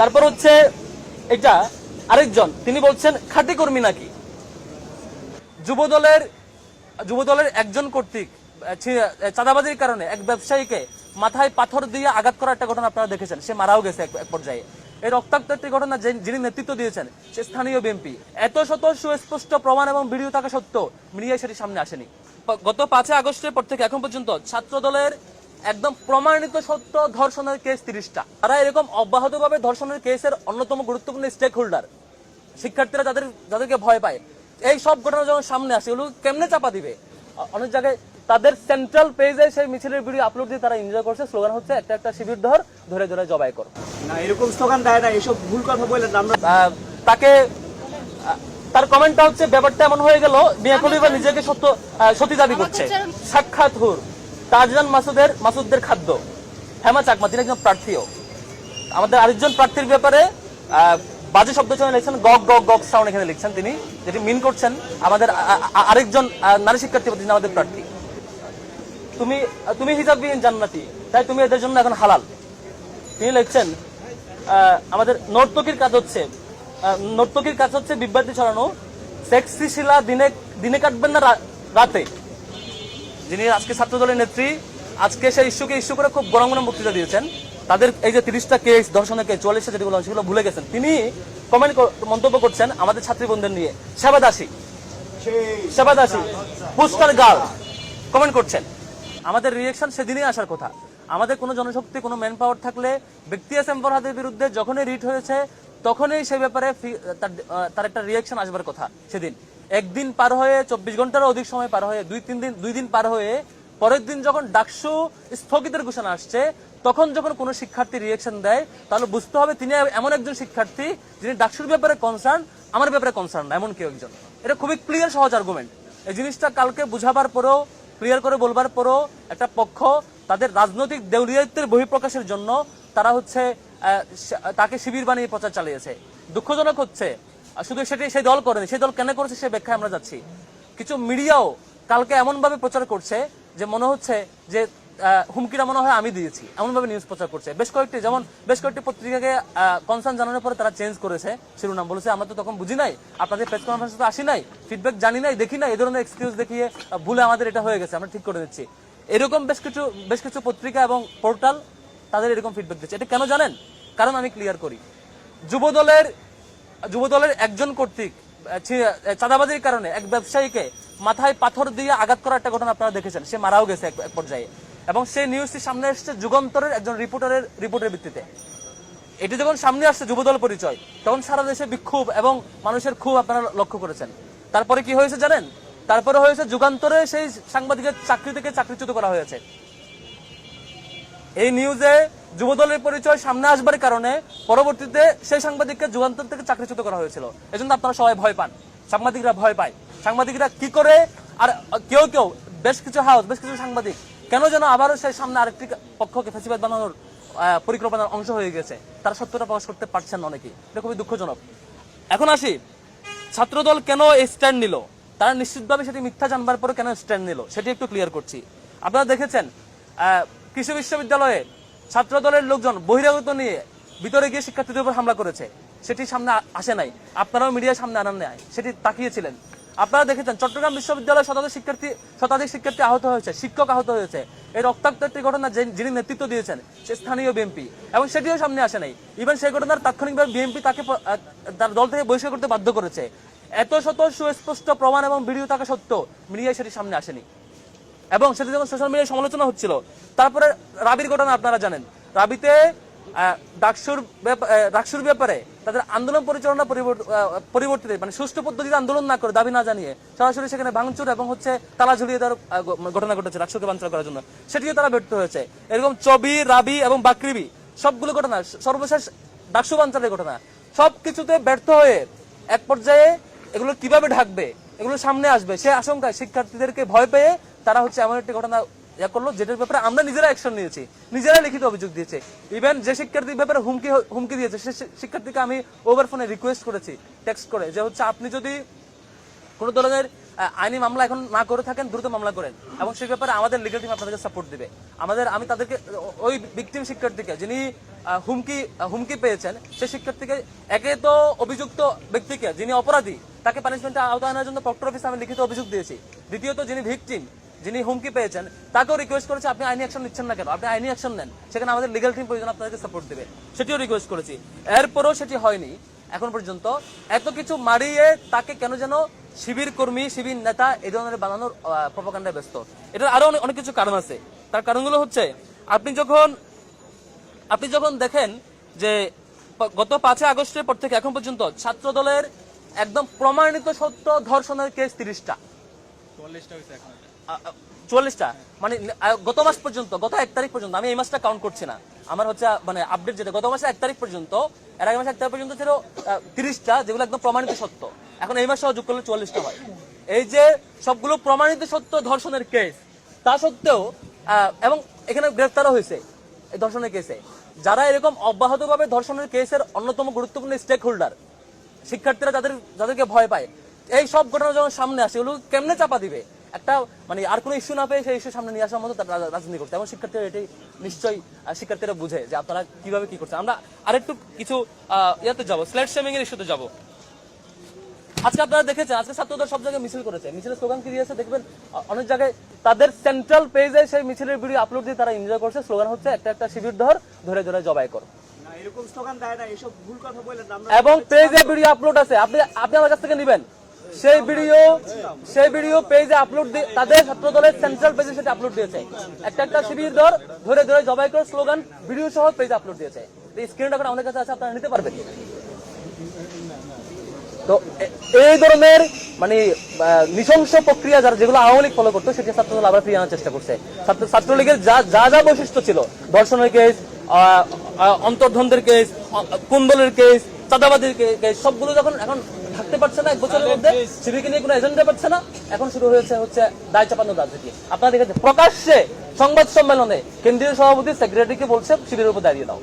তারপর হচ্ছে এটা আরেকজন, তিনি বলছেন, খাঁটি কর্মী নাকি? যুবদলের যুবদলের একজন কর্তৃক চাঁদাবাজির কারণে এক ব্যবসায়ীকে মাথায় পাথর দিয়ে আঘাত করার একটা ঘটনা আপনারা দেখেছেন। সে মারাও গেছে এক পর্যায়ে। এই রক্তাক্ত একটি ঘটনা যিনি নেতৃত্ব দিয়েছেন, সে স্থানীয় বিএনপি। এত শত সুস্পষ্ট প্রমাণ এবং ভিডিও থাকা সত্ত্বেও মিডিয়ায় সেটি সামনে আসেনি। গত পাঁচই আগস্টের পর থেকে এখন পর্যন্ত ছাত্র দলের একদম প্রমাণিত সত্য ধর্ষণের কেস তিরিশটা। তারা এরকম অব্যাহতভাবে ধর্ষণের কেসের অন্যতম গুরুত্বপূর্ণ স্টেক হোল্ডার শিক্ষার্থীরা যাদের যাদেরকে ভয় পায়। এই সব ঘটনা যখন সামনে আসে এগুলো কেমনে চাপা দিবে? অনেক জায়গায় তাদের সেন্ট্রাল পেজে সেই মিছিলের ভিডিও আপলোড দিয়ে তারা এনজয় করছে। স্লোগান হচ্ছে একটা একটা শিবির ধর ধরে ধরে জবাই কর। না এরকম স্লোগান দেয় না এসব ভুল কথা আমরা তাকে তার কমেন্টটা হচ্ছে ব্যাপারটা এমন হয়ে গেল মিয়া খলিফা নিজেকে সত্য সতী দাবি করছে। সাক্ষাৎ হুর। তাজরান মাসুদের, মাসুদদের খাদ্য। হেমা চাকমা, তিনি একজন প্রার্থীও। আমাদের আরেকজন প্রার্থীর ব্যাপারে বাজে শব্দ চয়ন লিখছেন গগ গগ গগ সাউন্ড এখানে লিখছেন তিনি, যেটি মিন করছেন আমাদের আরেকজন নারী শিক্ষার্থী তিনি আমাদের প্রার্থী। তুমি তুমি হিজাববিহীন জান্নাতি, তাই তুমি এদের জন্য এখন হালাল। তিনি লিখছেন আমাদের নর্তকীর কাজ হচ্ছে নর্তকীর কাজ হচ্ছে বিভ্রান্তি ছড়ানো সেক্সি শিলা দিনে দিনে কাটবেন না রাতে। যিনি আজকে ছাত্র দলের নেত্রী, আজকে সেই ইস্যুকে ইস্যু করে খুব গরম গরম বক্তৃতা দিয়েছেন। তাদের এই যে তিরিশটা কেস দর্শনের কেস চুয়াল্লিশটা যেগুলো সেগুলো ভুলে গেছেন। তিনি কমেন্ট মন্তব্য করছেন আমাদের ছাত্রী বোনদের নিয়ে সেবাদাসী সেবাদাসী পুস্টার গার্ল কমেন্ট করছেন। আমাদের রিয়েকশন সেদিনই আসার কথা। আমাদের কোনো জনশক্তি, কোনো ম্যান পাওয়ার থাকলে ব্যক্তি এস এম বিরুদ্ধে, যখনই রিট হয়েছে, তখনই সেই ব্যাপারে তার একটা রিয়েকশন আসবার কথা সেদিন। একদিন পার হয়ে চব্বিশ ঘন্টারও অধিক সময় পার হয়ে দুই, তিন দিন, দুই দিন পার হয়ে পরের দিন যখন ডাকসু স্থগিতের ঘোষণা আসছে, তখন যখন কোনো শিক্ষার্থী রিয়েকশন দেয়, তাহলে বুঝতে হবে তিনি এমন একজন শিক্ষার্থী যিনি ডাকসুর ব্যাপারে কনসার্ন আমার ব্যাপারে কনসার্ন না, এমন কেউ একজন। এটা খুবই ক্লিয়ার সহজ আর্গুমেন্ট এই জিনিসটা কালকে বুঝাবার পরেও ক্লিয়ার করে বলবার পরও একটা পক্ষ তাদের রাজনৈতিক দেউলিয়াত্বের বহিঃপ্রকাশের জন্য তারা হচ্ছে তাকে শিবির বানিয়ে প্রচার চালিয়েছে। দুঃখজনক হচ্ছে শুধু সেটি সেই দল করেনি, সেই দল কেন করেছে সে ব্যাখ্যায় আমরা যাচ্ছি। কিছু মিডিয়াও কালকে এমন ভাবে প্রচার করছে যে মনে হচ্ছে যে হুমকিটা মনে হয় আমি দিয়েছি। এমন ভাবে নিউজ প্রচার করছে। বেশ কয়েকটি, যেমন বেশ কয়েকটি পত্রিকাকে কনসার্ন জানানোর পরে তারা চেঞ্জ করেছে, শিরোনাম বলেছে, আমরা তো তখন বুঝি নাই, আপনাদের প্রেস কনফারেন্সে তো আসি নাই ফিডব্যাক জানি নাই, দেখি নাই এই ধরনের এক্সকিউজ দেখিয়ে ভুলে আমাদের এটা হয়ে গেছে, আমরা ঠিক করে দিচ্ছি। এরকম বেশ কিছু বেশ কিছু পত্রিকা এবং পোর্টাল তাদের এরকম ফিডব্যাক দিচ্ছে। এটা কেন জানেন? কারণ আমি ক্লিয়ার করি। যুবদলের যুবদলের একজন কর্তৃক চাঁদাবাজির কারণে এক ব্যবসায়ীকে মাথায় পাথর দিয়ে আঘাত করার একটা ঘটনা আপনারা দেখেছেন। সে মারাও গেছে এক পর্যায়ে। এবং সেই নিউজটি সামনে এসেছে যুগান্তরের একজন রিপোর্টারের রিপোর্টের ভিত্তিতে। এটি যখন সামনে আসছে যুবদল পরিচয়, তখন সারা দেশে বিক্ষোভ এবং মানুষের ক্ষোভ আপনারা লক্ষ্য করেছেন। তারপরে কি হয়েছে জানেন? তারপরে হয়েছে যুগান্তরে সেই সাংবাদিকের চাকরি থেকে চাকরিচ্যুত করা হয়েছে। এই নিউজে যুবদলের পরিচয় সামনে আসবার কারণে পরবর্তীতে সেই সাংবাদিককে যুগান্তর থেকে চাকরিচ্যুত করা হয়েছিল। এজন্য আপনারা সবাই ভয় পান। সাংবাদিকরা ভয় পায়। সাংবাদিকরা কি করে? আর কেউ কেউ, বেশ কিছু হাউস বেশ কিছু সাংবাদিক, কেন যেন আবারও সেই সামনে আরেকটি পক্ষকে ফেসিবাদ বানানোর পরিকল্পনার অংশ হয়ে গেছে। তারা সত্যটা প্রকাশ করতে পারছেন না অনেকেই। এটা খুবই দুঃখজনক। এখন আসি। ছাত্রদল কেন এই স্ট্যান্ড নিল? তারা নিশ্চিতভাবে সেটি মিথ্যা জানবার পরে কেন স্ট্যান্ড নিল? সেটি একটু ক্লিয়ার করছি। আপনারা দেখেছেন কৃষি বিশ্ববিদ্যালয়ে ছাত্রদলের লোকজন বহিরাগত নিয়ে ভিতরে গিয়ে শিক্ষার্থীদের উপর হামলা করেছে। সেটি সামনে আসে নাই। আপনারাও মিডিয়ার সামনে আনান নাই সেটি তাকিয়েছিলেন। আপনারা দেখেছেন, চট্টগ্রাম বিশ্ববিদ্যালয়ে শতাধিক শিক্ষার্থী শতাধিক শিক্ষার্থী আহত হয়েছে, শিক্ষক আহত হয়েছে। এই রক্তাক্ত একটি ঘটনা যিনি নেতৃত্ব দিয়েছেন, সে স্থানীয় বিএনপি এবং সেটিও সামনে আসে নাই। ইভেন সেই ঘটনার তাৎক্ষণিকভাবে বিএনপি তাকে তার দল থেকে বহিষ্কার করতে বাধ্য করেছে। এত শত সুস্পষ্ট প্রমাণ এবং ভিডিও থাকা সত্ত্বেও মিডিয়ায় সেটি সামনে আসেনি। এবং সেটা যখন সোশ্যাল মিডিয়ায় সমালোচনা হচ্ছিল। তারপরে রাবির ঘটনা আপনারা জানেন। রাবিতে ডাকসুর ডাকসুর ব্যাপারে তাদের আন্দোলন পরিচালনা পরিবর্তিত মানে সুষ্ঠু পদ্ধতিতে আন্দোলন না করে, দাবি না জানিয়ে সরাসরি সেখানে ভাঙচুর এবং হচ্ছে তালা ঝুলিয়ে দেওয়ার ঘটনা ঘটেছে ডাকসুরকে বাঞ্চাল করার জন্য। সেটিও তারা ব্যর্থ হয়েছে। এরকম চবি রাবি এবং বাকরিবি সবগুলো ঘটনা, সর্বশেষ ডাকসু বাঞ্চালের ঘটনা, সবকিছুতে ব্যর্থ হয়ে এক পর্যায়ে এগুলো কীভাবে ঢাকবে, এগুলো সামনে আসবে, সে আশঙ্কায় শিক্ষার্থীদেরকে ভয় পেয়ে তারা হচ্ছে এমন একটি ঘটনা ইয়া করল, যেটার ব্যাপারে আমরা নিজেরা অ্যাকশন নিয়েছি। নিজেরা লিখিত অভিযোগ দিয়েছে। ইভেন যে শিক্ষার্থীর ব্যাপারে হুমকি হুমকি দিয়েছে, সে শিক্ষার্থীকে আমি ওভার ফোনে রিকোয়েস্ট করেছি টেক্সট করে, যে হচ্ছে আপনি যদি কোনো ধরনের আইনি মামলা এখন না করে থাকেন, দ্রুত মামলা করেন। এবং সেই ব্যাপারে আমাদের লিগাল টিম আপনাদেরকে সাপোর্ট দিবে। আমাদের, আমি তাদেরকে ওই ভিকটিম শিক্ষার্থীকে, যিনি হুমকি হুমকি পেয়েছেন সেই শিক্ষার্থীকে একে তো অভিযুক্ত ব্যক্তিকে, যিনি অপরাধী, তাকে পানিশমেন্টের আওতায় আনার জন্য প্রক্টর অফিসে আমি লিখিত অভিযোগ দিয়েছি। দ্বিতীয়ত যিনি ভিকটিম যিনি হুমকি পেয়েছেন, তাকেও রিকোয়েস্ট করেছে, আপনি আইনি অ্যাকশন নিচ্ছেন না কেন? আপনি আইনি অ্যাকশন নেন। সেখানে আমাদের লিগাল টিম প্রয়োজন, আপনাদেরকে সাপোর্ট দেবে। সেটিও রিকোয়েস্ট করেছি। এরপরও সেটি হয়নি। এখন পর্যন্ত এত কিছু মারিয়ে তাকে কেন যেন শিবির কর্মী, শিবির নেতা এই ধরনের বানানোর প্রপাকাণ্ডায় ব্যস্ত। এটার আরও অনেক- কিছু কারণ আছে। তার কারণগুলো হচ্ছে, আপনি যখন আপনি যখন দেখেন যে গত পাঁচই আগস্টের পর থেকে এখন পর্যন্ত ছাত্র দলের একদম প্রমাণিত সত্য ধর্ষণের কেস তিরিশটা। চুয়াল্লিশটা। মানে গত মাস পর্যন্ত, গত এক তারিখ পর্যন্ত আমি এই মাসটা কাউন্ট করছি না। আমার হচ্ছে মানে আপডেট যেটা, গত মাসে এক তারিখ পর্যন্ত, এর আগে মাসে এক তারিখ পর্যন্ত ছিল তিরিশটা, যেগুলো একদম প্রমাণিত সত্য। এখন এই মাসে যোগ করলে চুয়াল্লিশটা হয়। এই যে সবগুলো প্রমাণিত সত্য ধর্ষণের কেস তা সত্ত্বেও এবং এখানে গ্রেফতারও হয়েছে এই ধর্ষণের কেসে যারা এরকম অব্যাহতভাবে ধর্ষণের কেসের অন্যতম গুরুত্বপূর্ণ স্টেক হোল্ডার শিক্ষার্থীরা যাদের, যাদেরকে ভয় পায়, এই সব ঘটনা যখন সামনে আসে এগুলো কেমনে চাপা দিবে? একটা মানে আর কোনো ইস্যু না পেয়ে সেই ইস্যু সামনে নিয়ে আসার মতো তারা রাজনীতি করতে এবং শিক্ষার্থীরা এটাই নিশ্চয়ই শিক্ষার্থীরা বুঝে যে আপনারা কীভাবে কি করছেন। আমরা আরেকটু কিছু ইয়াতে যাব স্ল্যাট শেমিং এর ইস্যুতে যাব। আজকে আপনারা দেখেছেন আজকে ছাত্রদের সব জায়গায় মিছিল করেছে। মিছিলের স্লোগান কি দিয়েছে দেখবেন অনেক জায়গায় তাদের সেন্ট্রাল পেজে সেই মিছিলের ভিডিও আপলোড দিয়ে তারা এনজয় করছে। স্লোগান হচ্ছে একটা একটা শিবির ধর ধরে ধরে জবাই কর। এবং পেজে ভিডিও আপলোড আছে। আপনি আপনি আমার কাছ থেকে নেবেন? সেই ভিডিও সেই ভিডিও পেজে আপলোড তাদের ছাত্র দলের সেন্ট্রাল পেজে সেটা আপলোড দিয়েছে। একটা একটা শিবির ধর, ধরে ধরে, জবাই কর স্লোগান ভিডিও সহ পেজে আপলোড দিয়েছে। স্ক্রিন এখন আমাদের কাছে আছে, আপনারা নিতে পারবেন। তো এই ধরনের মানে নৃশংস প্রক্রিয়া যারা যেগুলো আওয়ামী লীগ ফলো করতো, সেটি ছাত্রদল আবার ফিরিয়ে আনার চেষ্টা করছে। ছাত্র ছাত্রলীগের যা যা যা বৈশিষ্ট্য ছিল, ধর্ষণের কেস অন্তর্ধনদের কেস কুন্দলের কেস চাঁদাবাদের কেস সবগুলো যখন এখন থাকতে পারছে না এক বছরের মধ্যে শিবিরকে নিয়ে কোনো এজেন্ডা পাচ্ছে না। এখন শুরু হয়েছে হচ্ছে দায় চাপানো রাজনীতি। আপনারা দেখেছেন প্রকাশ্যে সংবাদ সম্মেলনে কেন্দ্রীয় সভাপতি সেক্রেটারিকে বলছে শিবিরের উপর দাঁড়িয়ে দাও।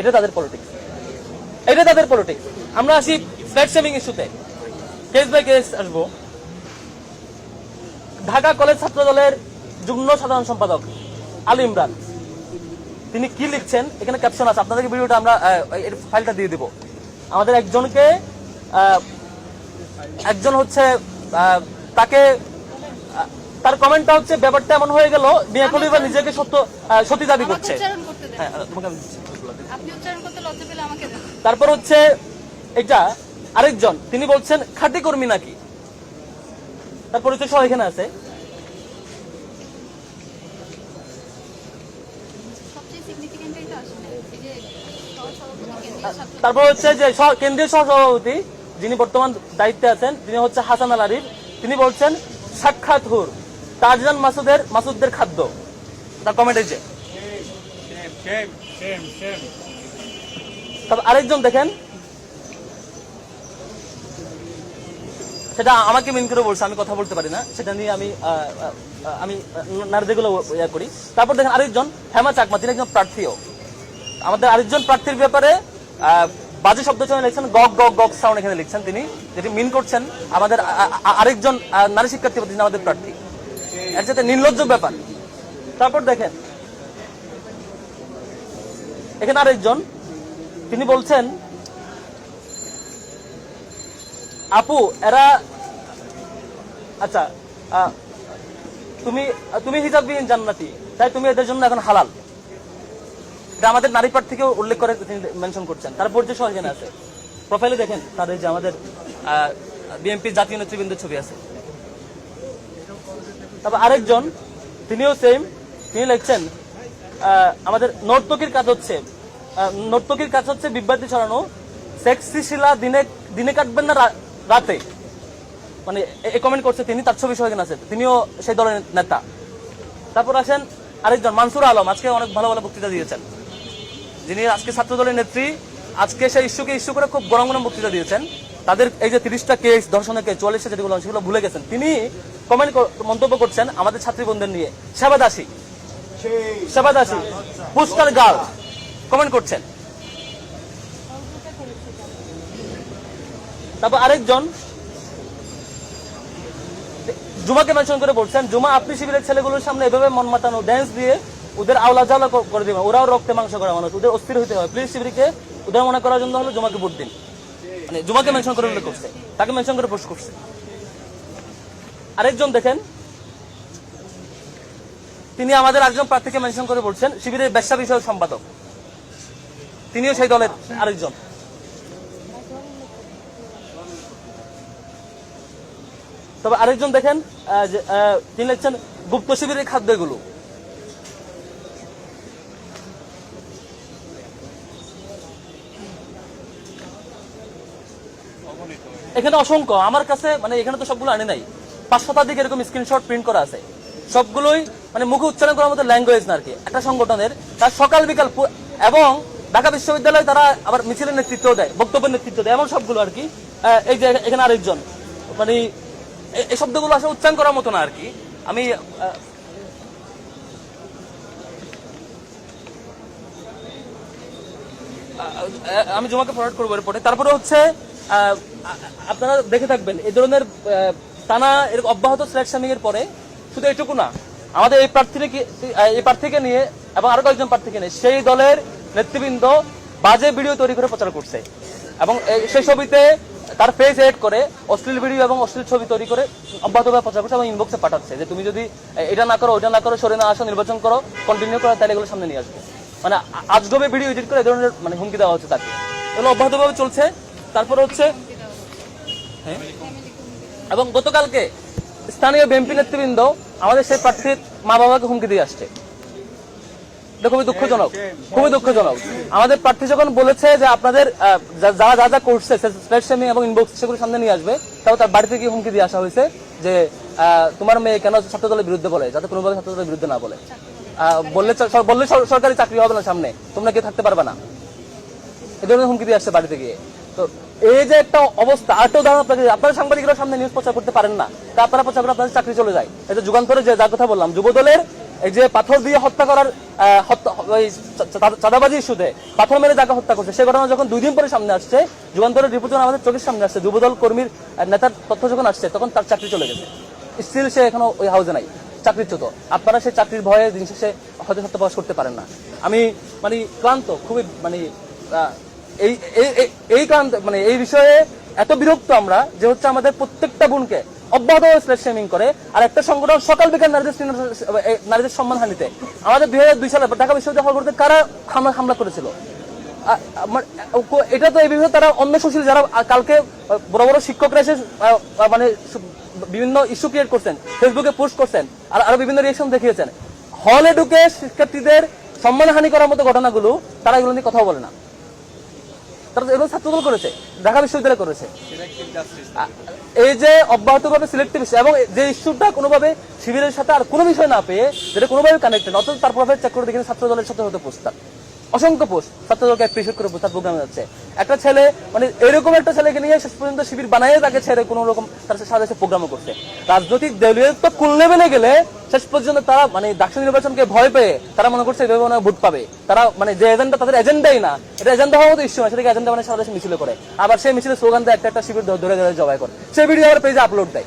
এটা তাদের পলিটিক্স এটা তাদের পলিটিক্স আমরা আসি ফ্ল্যাট সেভিং ইস্যুতে কেস বাই কেস আসব। ঢাকা কলেজ ছাত্র দলের যুগ্ম সাধারণ সম্পাদক আলী ইমরান। তিনি কি লিখছেন? এখানে ক্যাপশন আছে। আপনাদেরকে ভিডিওটা আমরা ফাইলটা দিয়ে দিব। আমাদের একজনকে একজন হচ্ছে তাকে তার কমেন্টটা হচ্ছে ব্যাপারটা এমন হয়ে গেল মিয়া খলিফা নিজেকে সত্য আহ, সতী দাবি করছে। হ্যাঁ তারপর হচ্ছে এটা আরেকজন তিনি বলছেন খাঁটি কর্মী নাকি? তার পরিচয় সহ এখানে আছে। তারপর এই যে কেন্দ্রীয় হচ্ছে সহ- সহসভাপতি যিনি বর্তমান দায়িত্বে আছেন, তিনি হচ্ছে হাসান আল আরিফ। তিনি বলছেন, সাক্ষাৎ হুর তাজরান মাসুদের, মাসুদদের খাদ্য। তার কমেন্ট যে। তারপর আরেকজন দেখেন। সেটা আমাকে মিন করে বলছে, আমি কথা বলতে পারি না। সেটা নিয়ে আমি আমি নারীদেরগুলো ইয়া করি। তারপর দেখেন আরেকজন, হেমা চাকমা, তিনি একজন প্রার্থীও। আমাদের আরেকজন প্রার্থীর ব্যাপারে বাজে শব্দ লিখছেন গগ গগ গগ সাউন্ড এখানে লিখছেন তিনি, যেটি মিন করছেন আমাদের আরেকজন নারী শিক্ষার্থী তিনি আমাদের প্রার্থী। এর সাথে নির্লজ্জ ব্যাপার। তারপর দেখেন, এখানে আরেকজন, তিনি বলছেন, আপু, এরা আচ্ছা তুমি তুমি হিজাববিহীন জান্নাতি, তাই তুমি এদের জন্য এখন হালাল। এটা আমাদের নারী প্রার্থীকেও উল্লেখ করে তিনি মেনশন করছেন। তার পরিচয় সহ আছে। প্রোফাইলে দেখেন তার যে আমাদের বিএনপি জাতীয় নেতৃবৃন্দের ছবি আছে। তারপর আরেকজন, তিনিও সেম তিনি লিখছেন আমাদের নর্তকীর কাজ হচ্ছে নর্তকীর কাজ হচ্ছে বিভ্রান্তি ছড়ানো সেক্সি শিলা দিনে দিনে কাটবেন না রাতে। মানে এই কমেন্ট করছে তিনি, তার ছবি সহ এখানে আছে। তিনিও সেই দলের নেতা। তারপর আসেন আরেকজন, মানসুর আলম, আজকে অনেক ভালো ভালো বক্তৃতা দিয়েছেন। যিনি আজকে ছাত্র দলের নেত্রী, আজকে সেই ইস্যুকে ইস্যু করে খুব গরম গরম বক্তৃতা দিয়েছেন। তাদের এই যে তিরিশটা কেস ধর্ষণের কেস চুয়াল্লিশটা যেগুলো সেগুলো ভুলে গেছেন। তিনি কমেন্ট মন্তব্য করছেন আমাদের ছাত্রী বোনদের নিয়ে সেবাদাসী সেবাদাসী পুস্টার গার্ল কমেন্ট করছেন। তারপর আরেকজন। জুমাকে মেনশন করে বলছেন, জুমা, আপনি শিবিরের ছেলেগুলোর সামনে এভাবে মন মাতানো ড্যান্স দিয়ে ওদের আওলা জাওলা করে দিবেন ওরাও রক্তে মাংস করা মানুষ ওদের অস্থির হতে হয়। প্লিজ শিবিরকে মনে করার জন্য হলো জুমাকে ভোট দিন। মানে জুমাকে মেনশন করে উল্লেখ করছে, তাকে মেনশন করে পোস্ট করছে। আরেকজন দেখেন, তিনি আমাদের আরেকজন প্রার্থীকে মেনশন করে বলছেন, শিবিরের ব্যবসা বিষয়ক সম্পাদক। তিনিও সেই দলের আরেকজন। তবে আরেকজন দেখেন তিনি লিখছেন গুপ্ত শিবিরের খাদ্য এখানে অসংখ্য, আমার কাছে মানে এখানে তো সবগুলো আনে নাই। পাঁচ শতাধিক এরকম স্ক্রিনশট প্রিন্ট করা আছে। সবগুলোই মানে মুখে উচ্চারণ করার মতো ল্যাঙ্গুয়েজ না আর কি, একটা সংগঠনের। তার সকাল বিকাল এবং ঢাকা বিশ্ববিদ্যালয়ে তারা আবার মিছিলের নেতৃত্ব দেয়, বক্তব্যের নেতৃত্ব দেয়, এমন সবগুলো আর কি। এই যে এখানে আরেকজন মানে এই শব্দগুলো আসলে উচ্চারণ করার মতো না আর কি। আমি আমি জমাকে ফরওয়ার্ড করব এরপরে। তারপরে হচ্ছে আপনারা দেখে থাকবেন, এই ধরনের টানা এরকম অব্যাহত সিলেকশনিং এর পরে শুধু এটুকু না, আমাদের এই প্রার্থীকে এই প্রার্থীকে নিয়ে এবং আরও কয়েকজন প্রার্থীকে নিয়ে সেই দলের নেতৃবৃন্দ বাজে ভিডিও তৈরি করে প্রচার করছে এবং সেই ছবিতে তার ফেস এড করে অশ্লীল ভিডিও এবং অশ্লীল ছবি তৈরি করে অব্যাহতভাবে প্রচার করছে এবং ইনবক্সে পাঠাচ্ছে যে তুমি যদি এটা না করো ওটা না করো, সরে না আসো, নির্বাচন করো কন্টিনিউ করো, তাহলে এগুলো সামনে নিয়ে আসবে মানে আজগবে ভিডিও এডিট করে এই ধরনের মানে হুমকি দেওয়া হচ্ছে তাকে এগুলো অব্যাহতভাবে চলছে তারপরে হচ্ছে? এবং গতকালকে স্থানীয় বিএনপি নেতৃবৃন্দ আমাদের সেই প্রার্থীর মা বাবাকে হুমকি দিয়ে আসছে। খুবই দুঃখজনক খুবই দুঃখজনক। আমাদের প্রার্থী যখন বলেছে যে আপনাদের যারা, যা যা করছে এবং ইনবক্স সেগুলো সামনে নিয়ে আসবে, তাও তার বাড়িতে গিয়ে হুমকি দিয়ে আসা হয়েছে যে তোমার মেয়ে কেন ছাত্র দলের বিরুদ্ধে বলে, যাতে কোনোভাবে ছাত্র দলের বিরুদ্ধে না বলে। বললে সরকারি চাকরি হবে না সামনে, তোমরা কি থাকতে পারবে না। এই ধরনের হুমকি দিয়ে আসছে বাড়িতে গিয়ে। তো এই যে একটা অবস্থা আরেকটা উদাহরণ আপনাকে, আপনারা সাংবাদিকরা সামনে নিউজ প্রচার করতে পারেন না, তা আপনারা প্রচার করে আপনাদের চাকরি চলে যায়। এটা যুগান্তরে যে, যার কথা বললাম যুব দলের এই যে পাথর দিয়ে হত্যা করার চাঁদাবাজি ইস্যুতে পাথর মেরে যাকে হত্যা করছে সেই ঘটনা যখন দুই দিন পরে সামনে আসছে, যুগান্তরের রিপোর্ট যখন আমাদের চোখের সামনে আসছে, যুবদল কর্মীর নেতার তথ্য যখন আসছে, তখন তার চাকরি চলে গেছে। স্টিল সে এখনও ওই হাউসে নাই, চাকরিচ্যুত। আপনারা সেই চাকরির ভয়ে দিন শেষে হয়তো সত্য প্রকাশ করতে পারেন না। আমি মানে ক্লান্ত, খুবই মানে এই, এই- কারণ মানে এই বিষয়ে এত বিরক্ত আমরা যে হচ্ছে আমাদের প্রত্যেকটা বোনকে করে। আর একটা সংগঠন সকাল নারীদের নারীদের সম্মান হানিতে। আমাদের দুই হাজার দুই সালে ঢাকা বিশ্ববিদ্যালয় করতে কারা হামলা হামলা করেছিল? এটা তো এই বিষয়ে তারা অন্য যারা কালকে বড় বড় শিক্ষকরা এসে মানে বিভিন্ন ইস্যু ক্রিয়েট করছেন ফেসবুকে পোস্ট করছেন, আর আরও বিভিন্ন রিয়েকশন দেখিয়েছেন। হলে ঢুকে শিক্ষার্থীদের সম্মানহানি করার মতো ঘটনাগুলো তারা এগুলো নিয়ে কথা বলে না। তারা এগুলো ছাত্রদল করেছে ঢাকা বিশ্ববিদ্যালয় করেছে। এই যে অব্যাহতভাবে সিলেক্টিভ এবং যে ইস্যুটা কোনোভাবে শিবিরের সাথে আর কোনো বিষয় না পেয়ে যেটা কোনোভাবে কানেক্টেড অথচ তার প্রভাবে চেক করে দেখেন ছাত্র দলের সাথে হতে পোস্ট অসংখ্য পোস্ট, ছাত্রদলকে অ্যাপ্রিসিয়েট করে তার প্রোগ্রামে যাচ্ছে। একটা ছেলে মানে এরকম একটা ছেলেকে নিয়ে শেষ পর্যন্ত শিবির বানাইয়ে তাকে ছেড়ে কোনো রকম তার সাথে সাথে প্রোগ্রামও করছে। রাজনৈতিক দলীয় তো কোন লেভেলে গেলে শেষ পর্যন্ত তারা মানে ডাকসু নির্বাচনকে ভয় পেয়ে তারা মনে করছে এভাবে মনে ভোট পাবে। তারা মানে যে এজেন্ডা তাদের এজেন্ডাই না। এটা এজেন্ডা হওয়ার মতো ইস্যু না সেটাকে এজেন্ডা মানে সারা দেশে মিছিল করে। আবার সেই মিছিলে স্লোগান দেয়, একটা একটা শিবির ধরে ধরে ধরে, জবাই করে। সেই ভিডিও আবার পেজে আপলোড দেয়।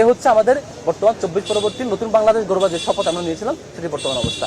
এ হচ্ছে আমাদের বর্তমান চব্বিশ পরবর্তী নতুন বাংলাদেশ গড়বার যে শপথ আমরা নিয়েছিলাম, সেটি বর্তমান অবস্থা।